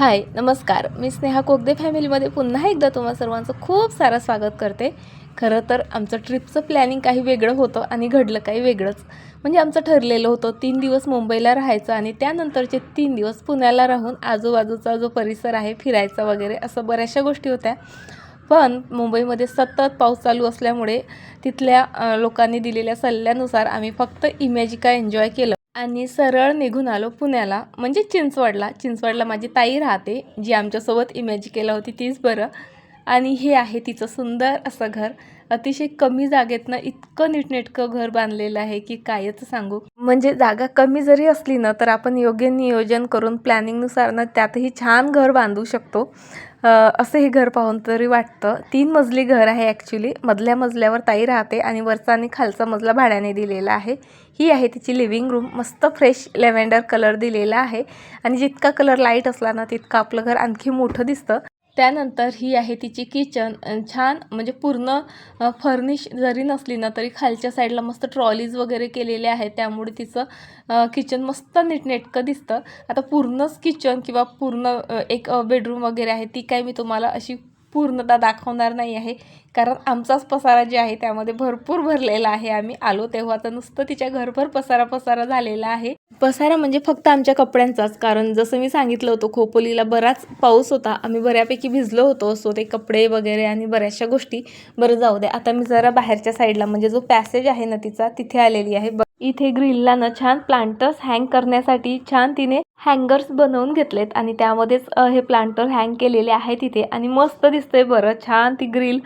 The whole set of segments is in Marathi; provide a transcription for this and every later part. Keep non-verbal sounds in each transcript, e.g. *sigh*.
हाय नमस्कार. मी स्नेहा कोगदे फॅमिलीमध्ये पुन्हा एकदा तुम्हा सर्वांचं खूप सारं स्वागत करते. खरं तर आमचं ट्रिपचं प्लॅनिंग काही वेगळं होतं आणि घडलं काही वेगळंच. म्हणजे आमचं ठरलेलं होतं तीन दिवस मुंबईला राहायचं आणि त्यानंतरचे तीन दिवस पुण्याला राहून आजूबाजूचा जो परिसर आहे फिरायचा वगैरे असं बऱ्याचशा गोष्टी होत्या. पण मुंबईमध्ये सतत पाऊस चालू असल्यामुळे तिथल्या लोकांनी दिलेल्या सल्ल्यानुसार आम्ही फक्त इमॅजिका एन्जॉय केलं. आणि सरळ निघून आलो पुण्याला. म्हणजे चिंचवडला. चिंचवडला माझी ताई राहते जी आमच्यासोबत इमॅजिकेला होती तीच बरं. आणि हे आहे तिचं सुंदर असं घर. अतिशय कमी जागेतनं इतकं नीटनेटकं घर बांधलेलं आहे की कायच सांगू. म्हणजे जागा कमी जरी असली ना तर आपण योग्य नियोजन करून प्लॅनिंगनुसार ना त्यातही छान घर बांधू शकतो. असं हे घर पाहून तरी वाटतं. तीन मजली घर आहे ॲक्च्युली मधल्या मजल्यावर ताई राहते आणि वरचा आणि खालचा मजला भाड्याने दिलेला आहे. ही आहे तिची लिव्हिंग रूम मस्त फ्रेश लॅव्हेंडर कलर दिलेला आहे. आणि जितका कलर लाइट असला ना तितकं आपलं घर आणखी मोठं दिसतं. त्यानंतर ही आहे तिची किचन. छान म्हणजे पूर्ण फर्निश जरी नसली ना तरी खालच्या साईडला मस्त ट्रॉलीज वगैरे केलेले आहेत. त्यामुळे तिचं किचन मस्त नीटनेटकं दिसतं. आता पूर्णच किचन किंवा पूर्ण एक बेडरूम वगैरे आहे ती काय मी तुम्हाला अशी पूर्णता दाखवणार नाही आहे. कारण आमचाच पसारा जे आहे त्यामध्ये भरपूर भरलेला आहे. आम्ही आलो तेव्हा तर नुसतं तिच्या घरभर पसारा पसारा झालेला आहे. पसारा म्हणजे फक्त आमच्या कपड्यांचाच. कारण जसं मी सांगितलं होतं खोपोलीला बराच पाऊस होता. आम्ही बऱ्यापैकी भिजलो होतो. सो ते कपडे वगैरे आणि बऱ्याचशा गोष्टी. बरं जाऊ दे. आता मी जरा बाहेरच्या साईडला म्हणजे जो पॅसेज आहे ना तिचा तिथे आलेली आहे. ब- इथे ग्रिलला ना छान प्लांटर्स हँग करण्यासाठी छान तिने हँगर्स बनवून घेतलेत आणि त्यामध्येच हे प्लांटर हँग केलेले आहे तिथे आणि मस्त दिसतंय बरं. छान ती ग्रिल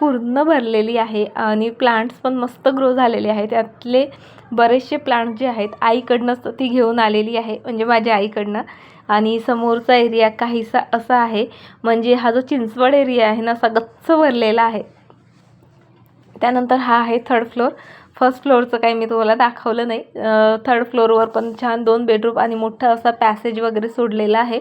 पूर्ण भरलेली आहे आणि प्लांट्स पण मस्त ग्रो झालेले आहेत. त्यातले बरेचसे प्लांट जे आहेत आईकडनंच ती घेऊन आलेली आहे म्हणजे माझ्या आईकडनं. आणि समोरचा एरिया काहीसा असा आहे म्हणजे हा जो चिंचवड एरिया आहे ना असा गच्च भरलेला आहे. त्यानंतर हा आहे थर्ड फ्लोअर फर्स्ट फ्लोअरचं काही मी तुम्हाला दाखवलं नाही. थर्ड फ्लोअरवर पण छान दोन बेडरूम आणि मोठा असा पॅसेज वगैरे सोडलेला आहे.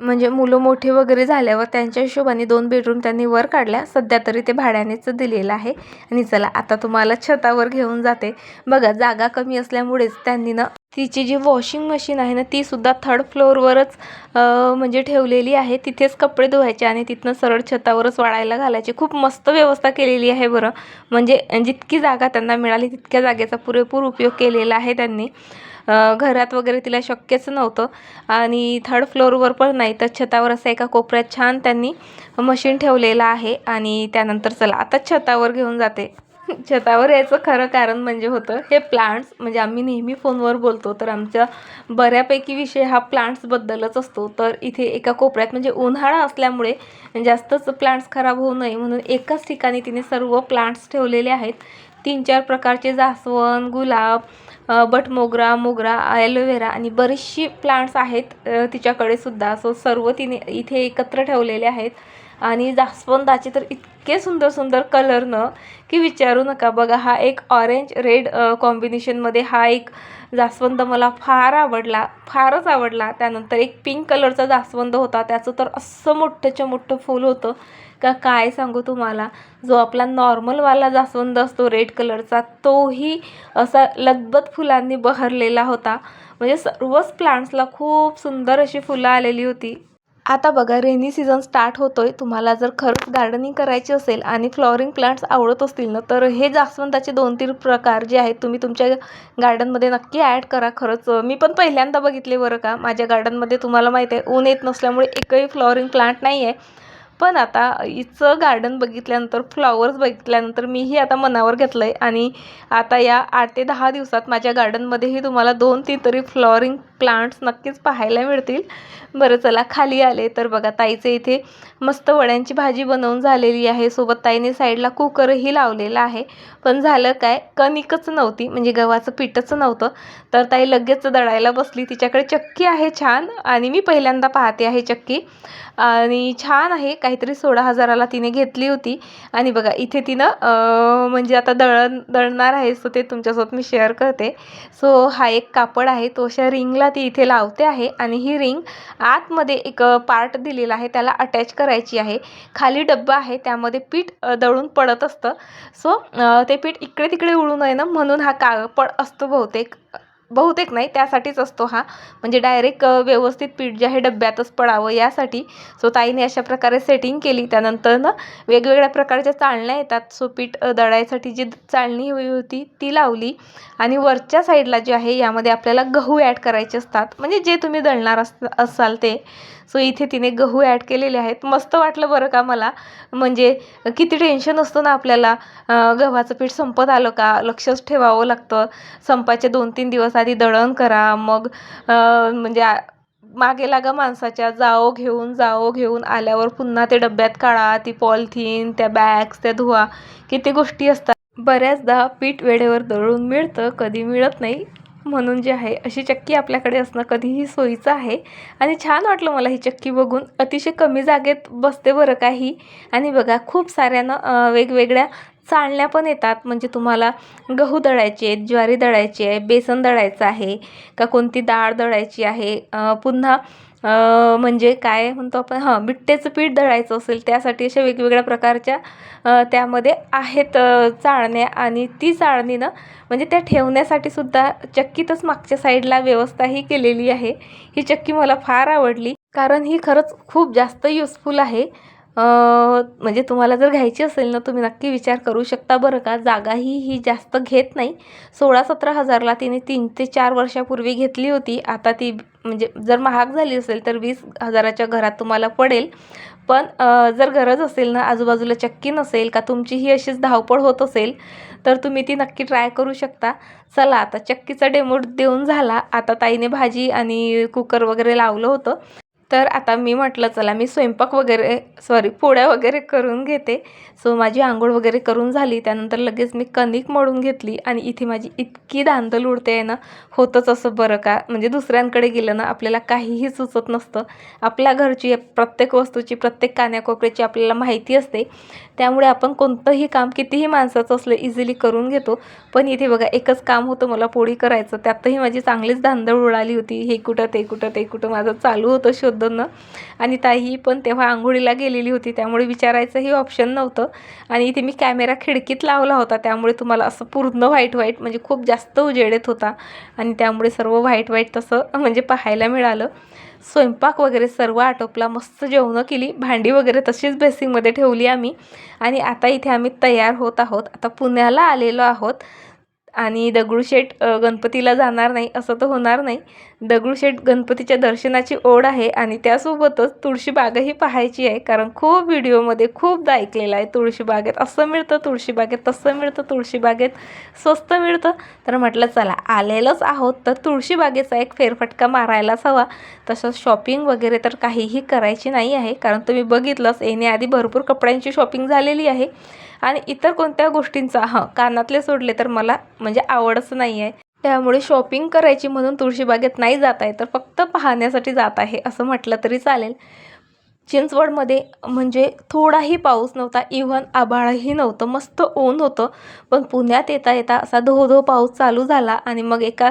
म्हणजे मुलं मोठे वगैरे झाल्यावर त्यांच्या हिशोबाने दोन बेडरूम त्यांनी वर काढल्या. सध्या तरी ते भाड्यानेच दिलेलं आहे. आणि चला आता तुम्हाला छतावर घेऊन जाते. बघा जागा कमी असल्यामुळेच त्यांनी ना तिची जी वॉशिंग मशीन आहे ना ती सुद्धा थर्ड फ्लोअरवरच म्हणजे ठेवलेली आहे. तिथेच कपडे धुवायचे आणि तिथनं सरळ छतावरच वाळायला घालायचे. खूप मस्त व्यवस्था केलेली आहे बरं. म्हणजे जितकी जागा त्यांना मिळाली तितक्या जागेचा पुरेपूर उपयोग केलेला आहे त्यांनी. घरात वगैरे तिला शक्यच नव्हतं. आणि थर्ड फ्लोअरवर पण नाही तर छतावर असं एका कोपऱ्यात छान त्यांनी मशीन ठेवलेलं आहे. आणि त्यानंतर चला आता छतावर घेऊन जाते. *laughs* छतावर यायचं खरं कारण म्हणजे होतं हे प्लांट्स म्हणजे आम्ही नेहमी फोनवर बोलतो तर आमच्या बऱ्यापैकी विषय हा प्लांट्सबद्दलच असतो. तर इथे एका कोपऱ्यात म्हणजे उन्हाळा असल्यामुळे जास्तच प्लांट्स खराब होऊ नये म्हणून एकाच ठिकाणी तिने सर्व प्लांट्स ठेवलेले आहेत. तीन चार प्रकारचे जास्वंद गुलाब बट मोगरा मोगरा ॲलोवेरा आणि बरीचशी प्लांट्स आहेत तिच्याकडे सुद्धा. सो सर्व तिने इथे एकत्र ठेवलेले आहेत. आणि जास्वंदाचे तर इतके सुंदर सुंदर कलरनं की विचारू नका. बघा हा एक ऑरेंज रेड कॉम्बिनेशनमध्ये हा एक जास्वंद मला फार आवडला. फारच आवडला. त्यानंतर एक पिंक कलरचा जास्वंद होता. त्याचं तर असं मोठ्ठंच्या मोठं फूल होतं. का काय सांगू तुम्हाला? जो आपला नॉर्मलवाला जास्वंद असतो रेड कलरचा तोही असा लगबत फुलांनी बहरलेला होता. म्हणजे सर्वच प्लांट्सला खूप सुंदर अशी फुलं आलेली होती. आता बघा रेनी सीझन स्टार्ट होतोय. तुम्हाला जर खरंच गार्डनिंग करायची असेल आणि फ्लॉरिंग प्लांट्स आवडत असतील ना तर हे जास्वंदाचे दोन तीन प्रकार जे आहेत तुम्ही तुमच्या गार्डनमध्ये नक्की ॲड करा खरंच. मी पण पहिल्यांदा बघितले बरं का? माझ्या गार्डनमध्ये तुम्हाला माहीत आहे ऊन येत नसल्यामुळे एकही फ्लॉरिंग प्लांट नाही आहे पण आता हिचं गार्डन बघितल्यानंतर फ्लॉवर्स बघितल्यानंतर मीही आता मनावर घेतलं आहे आणि आता या आठ ते दहा दिवसात माझ्या गार्डनमध्येही तुम्हाला दोन तीन तरी फ्लॉरिंग प्लांट्स नक्कीच पाहायला मिळतील. बरं चला खाली आले तर बघा ताईचे इथे मस्त वड्यांची भाजी बनवून झालेली आहे. सोबत ताईने साईडला कुकरही लावलेला आहे. पण झालं काय कणिकच नव्हती म्हणजे गव्हाचं पीठच नव्हतं. तर ताई लगेच दळायला बसली. तिच्याकडे चक्की आहे छान. आणि मी पहिल्यांदा पाहते आहे चक्की. आणि छान आहे काहीतरी सोळा हजाराला तिने घेतली होती. आणि बघा इथे तिनं म्हणजे आता दळण दळणार आहे सो ते तुमच्यासोबत मी शेअर करते. सो हा एक कापड आहे तो अशा रिंगला ती इथे लावते आहे. आणि ही रिंग आतमध्ये एक पार्ट दिलेला आहे त्याला अटॅच करायची आहे. खाली डब्बा आहे त्यामध्ये पीठ दळून पडत असतं. सो ते पीठ इकडे तिकडे उडू नये ना म्हणून हा कापड असतो बहुतेक. बहुतेक नाही त्यासाठीच असतो हा. म्हणजे डायरेक्ट व्यवस्थित पीठ जे आहे डब्यातच पडावं यासाठी. सो ताईने अशा प्रकारे सेटिंग केली. त्यानंतर ना वेगवेगळ्या प्रकारच्या चाळण्या येतात. सो पीठ दळायसाठी जी चाळणी हवी होती ती लावली. आणि वरच्या साईडला जे आहे यामध्ये आपल्याला गहू ॲड करायचे असतात. म्हणजे जे तुम्ही दळणार अस असाल ते. सो इथे तिने गहू ॲड केलेले आहेत. मस्त वाटलं बरं का मला. म्हणजे किती टेन्शन असतं ना आपल्याला. गव्हाचं पीठ संपत आलं का लक्षच ठेवावं लागतं. संपाचे दोन तीन दिवस आधी दळण करा. मग म्हणजे मागे लागा माणसाच्या. जाओ घेऊन जाओ घेऊन आल्यावर पुन्हा ते डब्यात काढा. ती पॉलिथिन त्या बॅग्स त्या धुवा. किती गोष्टी असतात. बऱ्याचदा पीठ वेळेवर दळून मिळतं कधी मिळत नाही. म्हणून जे आहे अशी चक्की आपल्याकडे असणं कधीही सोयीचं आहे. आणि छान वाटलं मला ही चक्की बघून. अतिशय कमी जागेत बसते बरं काही आणि बघा खूप साऱ्यानं वेगवेगळ्या चाळण्या पण येतात. म्हणजे तुम्हाला गहू दळायचे आहेत ज्वारी दळायची आहे बेसन दळायचं आहे का कोणती डाळ दळायची आहे पुन्हा म्हणजे काय म्हणतो आपण? हां बिट्टेचं पीठ दळायचं असेल त्यासाठी अशा वेगवेगळ्या प्रकारच्या त्यामध्ये आहेत चाळण्या आणि ती चाळणी ना म्हणजे त्या ठेवण्यासाठी सुद्धा चक्कीतच मागच्या साईडला व्यवस्थाही केलेली आहे. ही चक्की मला फार आवडली कारण ही खरंच खूप जास्त युजफुल आहे. म्हणजे तुम्हाला जर घ्यायची असेल ना तुम्ही नक्की विचार करू शकता बरं का. जागाही ही जास्त घेत नाही. सोळा सतरा हजारला तिने तीन ते चार वर्षापूर्वी घेतली होती. आता ती म्हणजे जर महाग झाली असेल तर वीस हजाराच्या घरात तुम्हाला पडेल. पण जर गरज असेल ना आजूबाजूला चक्की नसेल का तुमची ही अशीच धावपळ होत असेल तर तुम्ही ती नक्की ट्राय करू शकता. चला आता चक्कीचा डेमो देऊन झाला. आता ताईने भाजी आणि कुकर वगैरे लावलं होतं. तर आता मी म्हटलं चला मी स्वयंपाक वगैरे सॉरी पोळ्या वगैरे करून घेते. सो माझी आंघोळ वगैरे करून झाली. त्यानंतर लगेच मी कणिक मळून घेतली आणि इथे माझी इतकी धांदल उडते आहे ना होतंच असं बरं का? म्हणजे दुसऱ्यांकडे गेलं ना आपल्याला काहीही सुचत नसतं. आपल्या घरची प्रत्येक वस्तूची प्रत्येक कान्याकोपऱ्याची आपल्याला माहिती असते. त्यामुळे आपण कोणतंही काम कितीही माणसाचं असलं इझिली करून घेतो. पण इथे बघा एकच काम होतं मला पोळी करायचं. त्यातही माझी चांगलीच धांदळ उडाली होती. हे कुठं ते कुठं ते कुठं माझं चालू होतं शोध शोधणं आणि ताई पण तेव्हा आंघोळीला गेलेली होती त्यामुळे विचारायचंही ऑप्शन नव्हतं. आणि इथे मी कॅमेरा खिडकीत लावला होता त्यामुळे तुम्हाला असं पूर्ण व्हाईट व्हाईट म्हणजे खूप जास्त उजेडेत होता. आणि त्यामुळे सर्व व्हाईट व्हाईट तसं *laughs* म्हणजे पाहायला मिळालं. स्वयंपाक वगैरे सर्व आटोपला मस्त जेवणं केली. भांडी वगैरे तशीच बेसिंगमध्ये ठेवली आम्ही. आणि आता इथे आम्ही तयार होत आहोत. आता पुण्याला आलेलो आहोत. आणि दगडूशेठ गणपतीला जाणार नाही असं तर होणार नाही. दगडूशेठ गणपतीच्या दर्शनाची ओढ आहे आणि त्यासोबतच तुळशीबागही पाहायची आहे. कारण खूप व्हिडिओमध्ये खूपदा ऐकलेलं आहे तुळशीबागेत असं मिळतं तुळशीबागेत तसं मिळतं तुळशीबागेत स्वस्त मिळतं. तर म्हटलं चला आलेलंच आहोत तर तुळशीबागेचा एक फेरफटका मारायलाच हवा. तसंच शॉपिंग वगैरे तर काहीही करायची नाही आहे कारण तुम्ही बघितलंच येण्याआधी भरपूर कपड्यांची शॉपिंग झालेली आहे. आणि इतर कोणत्या गोष्टींचा हां कानातले सोडले तर मला म्हणजे आवडच नाही आहे त्यामुळे शॉपिंग करायची म्हणून तुळशीबागेत नाही जात आहे तर फक्त पाहण्यासाठी जात आहे असं म्हटलं तरी चालेल. चिंचवडमध्ये म्हणजे थोडाही पाऊस नव्हता इव्हन आभाळही नव्हतं मस्त ऊन होतं पण पुण्यात येता येता असा धो धो पाऊस चालू झाला आणि मग एका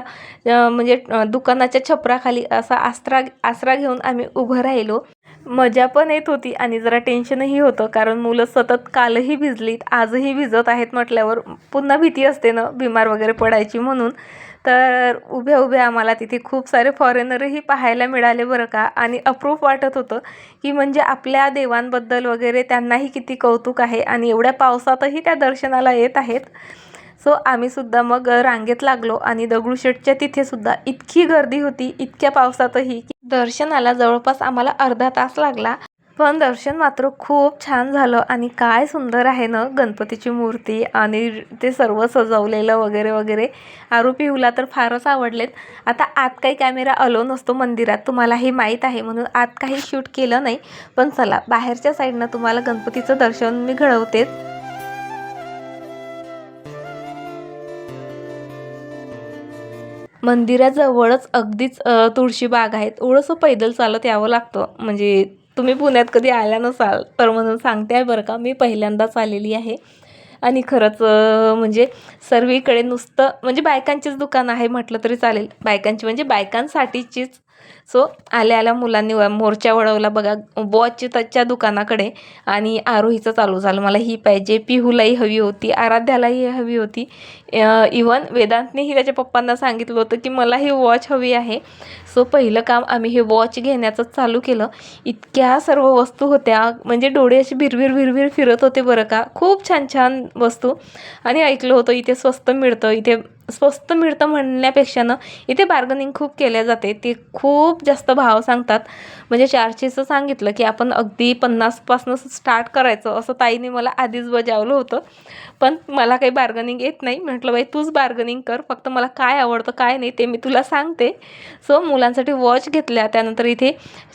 म्हणजे दुकानाच्या छपराखाली असा आसरा आसरा घेऊन आम्ही उभं राहिलो. मजा पण येत होती आणि जरा टेन्शनही होतं कारण मुलं सतत कालही भिजलीत आजही भिजत आहेत म्हटल्यावर पुन्हा भीती असते ना बिमार वगैरे पडायची म्हणून. तर उभ्या उभ्या आम्हाला तिथे खूप सारे फॉरेनरही पाहायला मिळाले बरं का आणि अप्रूप वाटत होतं की म्हणजे आपल्या देवांबद्दल वगैरे त्यांनाही किती कौतुक आहे आणि एवढ्या पावसातही त्या दर्शनाला येत आहेत. सो आम्ही सुद्धा मग रांगेत लागलो आणि दगडूशेठच्या तिथे सुद्धा इतकी गर्दी होती इतक्या पावसातही की दर्शनाला जवळपास आम्हाला अर्धा तास लागला. पण दर्शन मात्र खूप छान झालं आणि काय सुंदर आहे ना गणपतीची मूर्ती आणि ते सर्व सजवलेलं वगैरे वगैरे. आरोपीहूला तर फारच आवडलेत. आता आत काही कॅमेरा अलो नसतो मंदिरात तुम्हाला हे माहीत आहे म्हणून आत काही शूट केलं नाही. पण चला बाहेरच्या साईडनं तुम्हाला गणपतीचं दर्शन मी घडवतेच. मंदिराजवळच अगदीच तुळशीबाग तुळशी बाग आहे थोडंसं पैदल चालत यावं लागतं. म्हणजे तुम्ही पुण्यात कधी आल्या नसाल तर म्हणून सांगते आहे बरं का मी पहिल्यांदाच आलेली आहे. आणि खरंच म्हणजे सर्वीकडे नुसतं म्हणजे बायकांचीच दुकान आहे म्हटलं तरी चालेल. बायकांची म्हणजे बायकांसाठीचीच सो आल्या आल्या मुलांनी व- मोर्चा वळवला बघा. वॉचच्या दुकानाकडे आणि आरोहीचं चालू झालं. मला ही पाहिजे. पिहूलाही हवी होती. आराध्यालाही हवी होती. इवन वेदांतनेही त्याच्या पप्पांना सांगितलं होतं की मला ही वॉच हवी आहे. सो पहिलं काम आम्ही हे वॉच घेण्याचं चालू केलं. इतक्या सर्व वस्तू होत्या. म्हणजे डोळे असे भिरभिर भिरभिर फिरत होते बरं का. खूप छान छान वस्तू. आणि ऐकलं होतं इथे स्वस्त मिळतं. इथे स्वस्त मिळतं म्हणण्यापेक्षा ना इथे बार्गनिंग खूप केल्या जाते. ते खूप जास्त भाव सांगतात. म्हणजे चारशेचं सांगितलं की आपण अगदी पन्नासपासून स्टार्ट करायचं असं ताईने मला आधीच बजावलं होतं. पण मला काही बार्गनिंग येत नाही. म्हटलं बाई तूच बार्गनिंग कर. फक्त मला काय आवडतं काय नाही ते मी तुला सांगते. सो मुलांसाठी वॉच घेतल्या. त्यानंतर इथे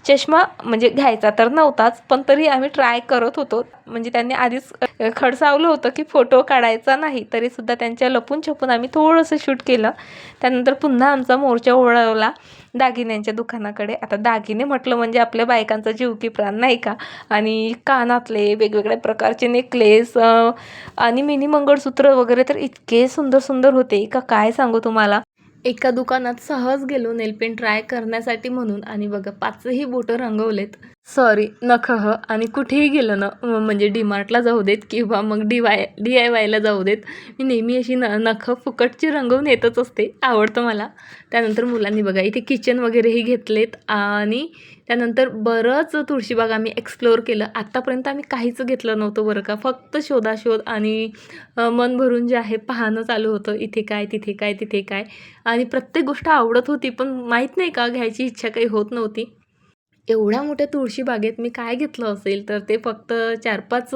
चष्मा म्हणजे घ्यायचा तर नव्हताच पण तरी आम्ही ट्राय करत होतो. म्हणजे त्यांनी आधीच खडसावलं होतं की फोटो काढायचा नाही. तरीसुद्धा त्यांच्या लपून छपून आम्ही थोडं थोडंसं शूट केलं. त्यानंतर पुन्हा आमचा मोर्चा ओढवला दागिन्यांच्या दुकानाकडे. आता दागिने म्हटलं म्हणजे आपल्या बायकांचा जीव की प्राण नाही का? आणि कानातले वेगवेगळ्या प्रकारचे नेकलेस आणि मिनी मंगळसूत्र वगैरे तर इतके सुंदर सुंदर होते का? काय सांगू तुम्हाला? एका दुकानात सहज गेलो नेलपेंट ट्राय करण्यासाठी म्हणून. आणि बघा पाचही बोटं रंगवलेत. सॉरी नखह आणि कुठेही गेलं ना म्हणजे डीमार्टला जाऊ देत किंवा मग डी वाय डी आय वायला जाऊ देत मी नेहमी अशी न नखं फुकटची रंगवून येतच असते आवडतं मला. त्यानंतर मुलांनी बघा इथे किचन वगैरेही घेतलेत आणि त्यानंतर बरंच तुळशीबाग आम्ही एक्सप्लोअर केलं. आत्तापर्यंत आम्ही काहीच घेतलं नव्हतं बरं का. फक्त शोधाशोध आणि मन भरून जे आहे पाहणं चालू होतं. इथे काय तिथे काय तिथे काय. आणि प्रत्येक गोष्ट आवडत होती पण माहीत नाही का घ्यायची इच्छा काही होत नव्हती. एवढ्या मोठ्या तुळशी बागेत मी काय घेतलं असेल तर ते फक्त चार पाच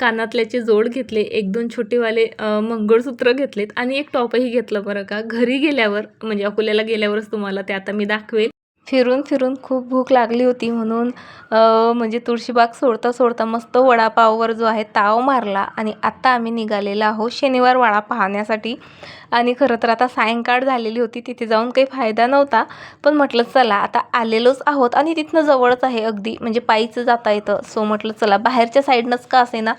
कानातल्याचे जोड घेतले एक दोन छोटेवाले मंगळसूत्र घेतलेत आणि एक टॉपही घेतलं बरं का. घरी गेल्यावर म्हणजे अकोल्याला गेल्यावरच तुम्हाला ते आता मी दाखवेल फिरून फिरून खूप भूक लागली होती म्हणून म्हणजे तुळशीबाग सोडता सोडता मस्त वडापाववर जो आहे ताव मारला आणि आत्ता आम्ही निघालेलो आहोत शनिवार वाडा पाहण्यासाठी. आणि खरं तर आता सायंकाळ झालेली होती तिथे जाऊन काही फायदा नव्हता. पण म्हटलं चला आता आलेलोच आहोत आणि तिथनं जवळच आहे अगदी म्हणजे पायीचं जाता येतं. सो म्हटलं चला बाहेरच्या साईडनंच का असे ना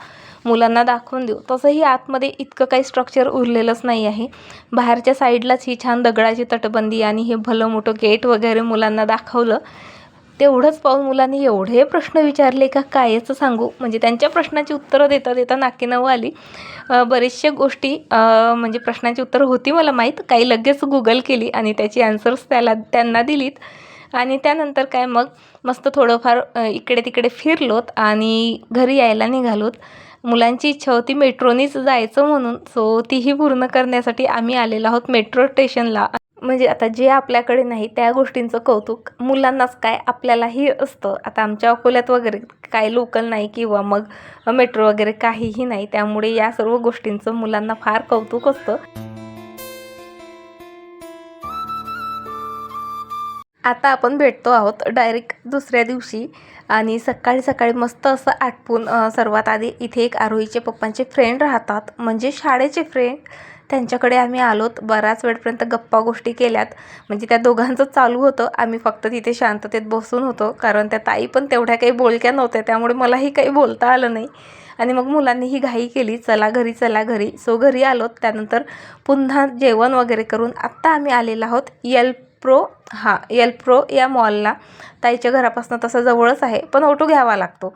मुलांना दाखवून देऊ. तसंही आतमध्ये इतकं काही स्ट्रक्चर उरलेलंच नाही आहे. बाहेरच्या साईडलाच ही छान दगडाची तटबंदी आणि हे भलं मोठं गेट वगैरे मुलांना दाखवलं. तेवढंच पाहून मुलांनी एवढे प्रश्न विचारले का कायचं सांगू? म्हणजे त्यांच्या प्रश्नाची उत्तरं देता देता नाकी आली. बरेचशा गोष्टी म्हणजे प्रश्नाची उत्तरं होती मला माहीत. काही लगेच गुगल केली आणि त्याची आन्सर्स त्याला त्यांना दिलीत. आणि त्यानंतर काय मग मस्त थोडंफार इकडे तिकडे फिरलोत आणि घरी यायला निघालोत. मुलांची इच्छा होती मेट्रोनीच जायचं म्हणून. सो तीही पूर्ण करण्यासाठी आम्ही आलेलो आहोत मेट्रो स्टेशनला. म्हणजे आता जे आपल्याकडे नाही त्या गोष्टींचं कौतुक मुलांनाच काय आपल्यालाही असतं. आता आमच्या अकोल्यात वगैरे काय लोकल नाही किंवा मग मेट्रो वगैरे काहीही नाही. त्यामुळे या सर्व गोष्टींचं मुलांना फार कौतुक असतं. आता आपण भेटतो आहोत डायरेक्ट दुसऱ्या दिवशी. आणि सकाळी सकाळी मस्त असं आटपून सर्वात आधी इथे एक आरोहीचे पप्पांचे फ्रेंड राहतात. म्हणजे शाळेचे फ्रेंड त्यांच्याकडे आम्ही आलोत. बराच वेळपर्यंत गप्पा गोष्टी केल्यात. म्हणजे त्या दोघांचं चालू होतं. आम्ही फक्त तिथे शांततेत बसून होतो. कारण त्या ताई पण तेवढ्या काही बोलक्या नव्हत्या. त्यामुळे मलाही काही बोलता आलं नाही. आणि मग मुलांनी ही घाई केली. चला घरी चला घरी. सो घरी आलोत. त्यानंतर पुन्हा जेवण वगैरे करून आत्ता आम्ही आलेलो आहोत. यल प्रो हा एल प्रो या मॉलला ताईच्या घरापासून तसं जवळच आहे पण ऑटो घ्यावा लागतो.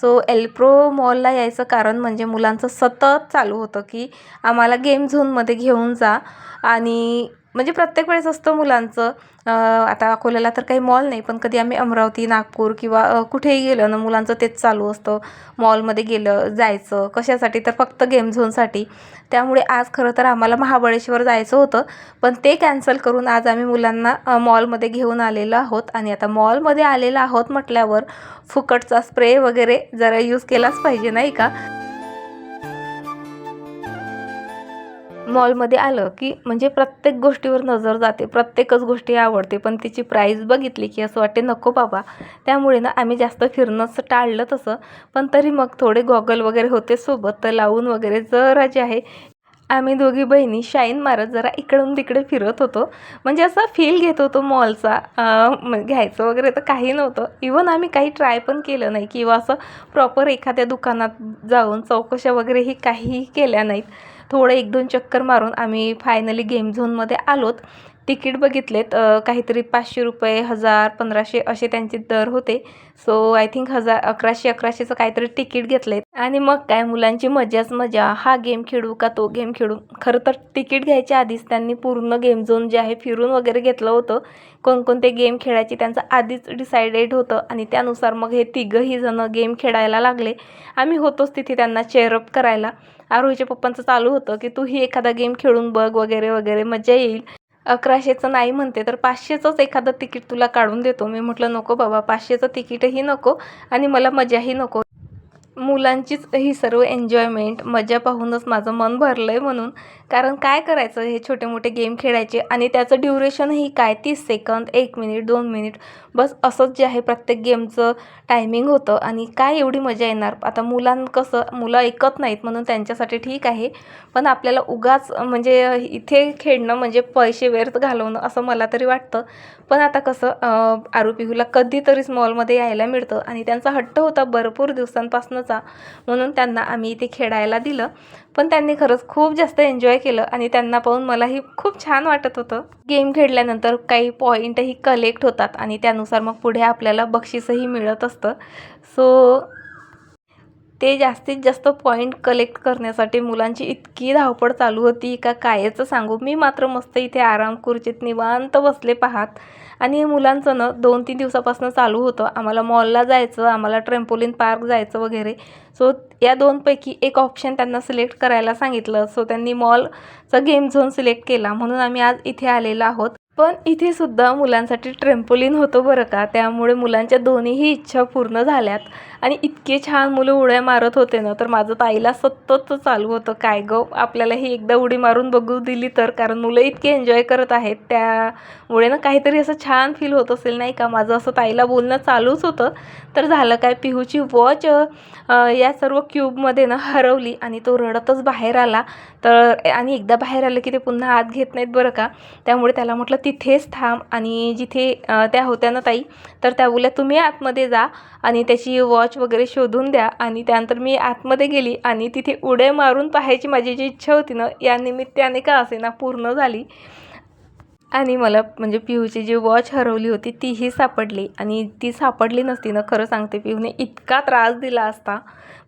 सो एल्प्रो मॉलला यायचं कारण म्हणजे मुलांचं सतत चालू होतं की आम्हाला गेम झोनमध्ये घेऊन जा आणि म्हणजे प्रत्येक वेळेस असतं मुलांचं. आता अकोल्याला तर काही मॉल नाही पण कधी आम्ही अमरावती नागपूर किंवा कुठेही गेलो ना मुलांचं तेच चालू असतं. मॉलमध्ये गेलं जायचं कशासाठी तर फक्त गेम झोनसाठी त्यामुळे आज खरं तर आम्हाला महाबळेश्वर जायचं होतं पण ते कॅन्सल करून आज आम्ही मुलांना मॉलमध्ये घेऊन आलेलो आहोत. आणि आता मॉलमध्ये आलेलो आहोत म्हटल्यावर फुकटचा स्प्रे वगैरे जरा यूज केलाच पाहिजे नाही का? मॉलमध्ये आलं की म्हणजे प्रत्येक गोष्टीवर नजर जाते प्रत्येकच गोष्टी आवडते पण तिची प्राईस बघितली की असं वाटते नको बाबा. त्यामुळे ना आम्ही जास्त फिरणंच टाळलं तसं पण तरी मग थोडे गॉगल वगैरे होते सोबत तर लावून वगैरे जरा जे आहे आम्ही दोघी बहिणी शाईन मारत जरा इकडून तिकडे फिरत होतो. म्हणजे असा फील घेत होतो मॉलचा घ्यायचं वगैरे तर काही नव्हतं. इवन आम्ही काही ट्राय पण केलं नाही किंवा असं प्रॉपर एखाद्या दुकानात जाऊन चौकशा वगैरेही काहीही केल्या नाहीत. थोडं एक दोन चक्कर मारून आम्ही फायनली गेम झोनमध्ये आलोत. तिकीट बघितलेत काहीतरी पाचशे रुपये हजार पंधराशे असे त्यांचे दर होते. सो आय थिंक हजार अकराशे अकराशेचं काहीतरी तिकीट घेतलेत. आणि मग काय मुलांची मजाच मजा. हा गेम खेळू का तो गेम खेळू? खरं तर तिकीट घ्यायच्या आधीच त्यांनी पूर्ण गेम झोन जे आहे फिरून वगैरे घेतलं होतं. कोणकोणते गेम खेळायचे त्यांचं आधीच डिसायडेड होतं. आणि त्यानुसार मग हे तिघंही जणं गेम खेळायला लागले. आम्ही होतोच तिथे त्यांना चेअरअप करायला. आरोहीच्या पप्पांचं चालू होतं की तूही एखादा गेम खेळून बघ वगैरे वगैरे मजा येईल. अकराशेचं नाही म्हणते तर पाचशेचंच एखादं तिकीट तुला काढून देतो. मी म्हटलं नको बाबा पाचशेचं तिकीटही नको आणि मला मजाही नको. मुलांचीच ही सर्व एन्जॉयमेंट मजा पाहूनच माझं मन भरलं आहे म्हणून. कारण काय करायचं हे छोटे मोठे गेम खेळायचे आणि त्याचं ड्युरेशनही काय? तीस सेकंद एक मिनिट दोन मिनिट बस असंच जे आहे प्रत्येक गेमचं टायमिंग होतं आणि काय एवढी मजा येणार? आता मुलां कसं मुलं ऐकत नाहीत म्हणून त्यांच्यासाठी ठीक आहे. पण आपल्याला उगाच म्हणजे इथे खेळणं म्हणजे पैसे व्यर्थ घालवणं असं मला तरी वाटतं. पण आता कसं अं, आरू पिहूला कधीतरीच मॉलमध्ये यायला मिळतं आणि त्यांचा हट्ट होता भरपूर दिवसांपासूनच. म्हणून त्यांना आम्ही इथे खेळायला दिलं. पण त्यांनी खरंच खूप जास्त एन्जॉय केलं आणि त्यांना पाहून मलाही खूप छान वाटत होतं. गेम खेळल्यानंतर काही पॉईंटही कलेक्ट होतात आणि त्यानुसार मग पुढे आपल्याला बक्षीसही मिळत असतं. सो ते जास्तीत जास्त पॉईंट कलेक्ट करण्यासाठी मुलांची इतकी धावपळ चालू होती का कायचं सांगू? मी मात्र मस्त इथे आराम खुर्चीत निवांत बसले पाहात. आणि मुलांचं ना दोन तीन दिवसापासून चालू होतं. आम्हाला मॉलला जायचं आम्हाला ट्रेम्पोलिन पार्क जायचं वगैरे. सो या दोनपैकी एक ऑप्शन त्यांना सिलेक्ट करायला सांगितलं. सो त्यांनी मॉलचा गेम झोन सिलेक्ट केला. म्हणून आम्ही आज इथे आलेलो आहोत. पण इथे सुद्धा मुलांसाठी ट्रेम्पोलिन होतं बरं का? त्यामुळे मुलांच्या दोन्हीही इच्छा पूर्ण झाल्यात. आणि इतके छान मुलं उड्या मारत होते ना तर माझं ताईला सतत चालू होतं. काय गं आपल्याला ही एकदा उडी मारून बघू दिली तर? कारण मुलं इतके एन्जॉय करत आहेत. त्यामुळे ना काहीतरी असं छान फील होत असेल नाही का? माझं असं ताईला बोलणं चालूच होतं. तर झालं काय? पिहूची वॉच या सर्व क्यूबमध्ये ना हरवली आणि तो रडतच बाहेर आला. तर आणि एकदा बाहेर आलं की ते पुन्हा आत घेत नाहीत बरं का? त्यामुळे त्याला म्हटलं तिथेच थांब आणि जिथे त्या होत्या ना ताई तर त्या बोलल्या तुम्ही आतमध्ये जा आणि त्याची वॉच वगैरे शोधून द्या. आणि त्यानंतर मी आतमध्ये गेली आणि तिथे उड्या मारून पाहायची माझी जी इच्छा होती ना या निमित्ताने का असेना पूर्ण झाली. आणि मला म्हणजे पिहूची जी वॉच हरवली होती तीही सापडली आणि ती सापडली नसती ना खरं सांगते पिहूने इतका त्रास दिला असता.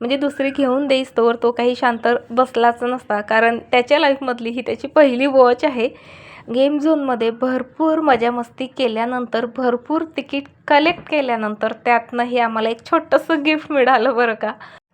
म्हणजे दुसरी घेऊन देईस तोवर तो काही शांत बसलाच नसता कारण त्याच्या लाईफमधली ही त्याची पहिली वॉच आहे. गेम झोनमध्ये भरपूर मजा मस्ती केल्यानंतर भरपूर तिकीट कलेक्ट केल्यानंतर त्यातनंही आम्हाला एक छोटंसं गिफ्ट मिळालं बरं का.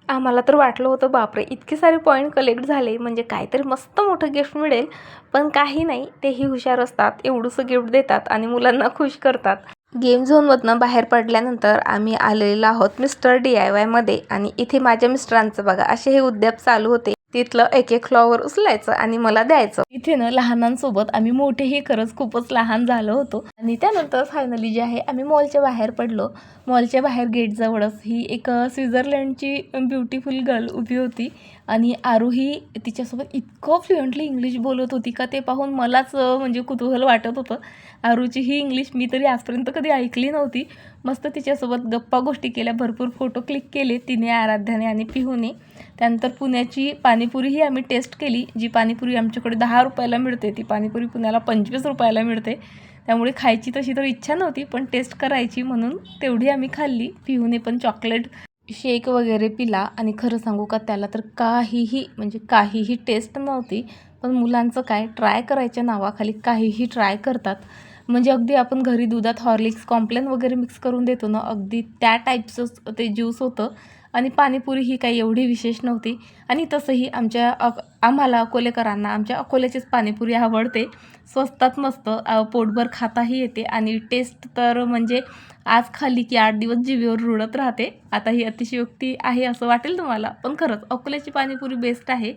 आम्हाला तर वाटलं होतं बापरे इतके सारे पॉईंट कलेक्ट झाले म्हणजे काहीतरी मस्त मोठं गिफ्ट मिळेल पण काही नाही तेही हुशार असतात एवढंसं गिफ्ट देतात आणि मुलांना खुश करतात. गेम झोनमधनं बाहेर पडल्यानंतर आम्ही आलेलो आहोत मिस्टर डी आय वायमध्ये आणि इथे माझ्या मिस्टरांचं बघा असे हे उद्याप चालू होते. तिथलं एक एक फ्लॉवर उचलायचं आणि मला द्यायचं. इथे ना लहानांसोबत आम्ही मोठेही खरंच खूपच लहान झालो होतो. आणि त्यानंतर फायनली जे आहे आम्ही मॉलच्या बाहेर पडलो. मॉलच्या बाहेर गेटजवळच ही एक स्वित्झर्लंडची ब्युटिफुल गर्ल उभी होती. आणि आरुही तिच्यासोबत इतकं फ्लुएंटली इंग्लिश बोलत होती का ते पाहून मलाच म्हणजे कुतूहल वाटत होतं. आरूची ही इंग्लिश मी तरी आजपर्यंत कधी ऐकली नव्हती. मस्त तिच्यासोबत गप्पा गोष्टी केल्या भरपूर फोटो क्लिक केले तिने आराध्याने आणि पिहूने. त्यानंतर पुण्याची पाणीपुरीही आम्ही टेस्ट केली जी पाणीपुरी आमच्याकडे दहा रुपयाला मिळते. ती पाणीपुरी पुण्याला पंचवीस रुपयाला मिळते. त्यामुळे खायची तशी तर इच्छा नव्हती पण टेस्ट करायची म्हणून तेवढी आम्ही खाल्ली. पिहूने पण चॉकलेट शेक वगैरे पिला आणि खरं सांगू का त्याला तर काहीही म्हणजे काहीही टेस्ट नव्हती पण मुलांचं काय ट्राय करायच्या नावाखाली काहीही ट्राय करतात. म्हणजे अगदी आपण घरी दुधात हॉर्लिक्स कॉम्प्लेन वगैरे मिक्स करून देतो ना अगदी त्या टाईपचंच ते ज्यूस होतं. आणि पाणीपुरी ही काही एवढी विशेष नव्हती. आणि तसंही आमच्या अक आम्हाला अकोलेकरांना आमच्या अकोल्याचीच पाणीपुरी आवडते. स्वस्तात मस्त पोटभर खाताही येते. आणि टेस्ट तर म्हणजे आज खाली की आठ दिवस जिवेवर रुळत राहते. आता ही अतिशयोक्ती आहे असं वाटेल तुम्हाला. पण खरंच अकोल्याची पाणीपुरी बेस्ट आहे.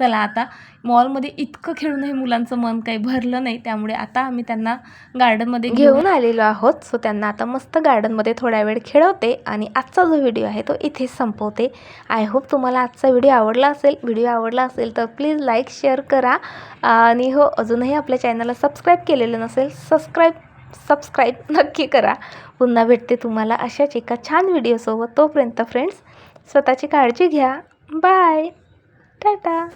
चला आता मॉलमध्ये इतकं खेळूनही मुलांचं मन काही भरलं नाही त्यामुळे आता आम्ही त्यांना गार्डनमध्ये घेऊन आलेलो आहोत. सो त्यांना आता मस्त गार्डनमध्ये थोड्या वेळ खेळवते आणि आजचा जो व्हिडिओ आहे तो इथेच संपवते. आय होप तुम्हाला आजचा व्हिडिओ आवडला असेल. व्हिडिओ आवडला असेल तर प्लीज लाईक शेअर करा. आणि हो अजूनही आपल्या चॅनलला सबस्क्राईब केलेलं नसेल सबस्क्राईब सबस्क्राईब नक्की करा. पुन्हा भेटते तुम्हाला अशाच एका छान व्हिडिओसोबत तोपर्यंत फ्रेंड्स स्वतःची काळजी घ्या. बाय टाटा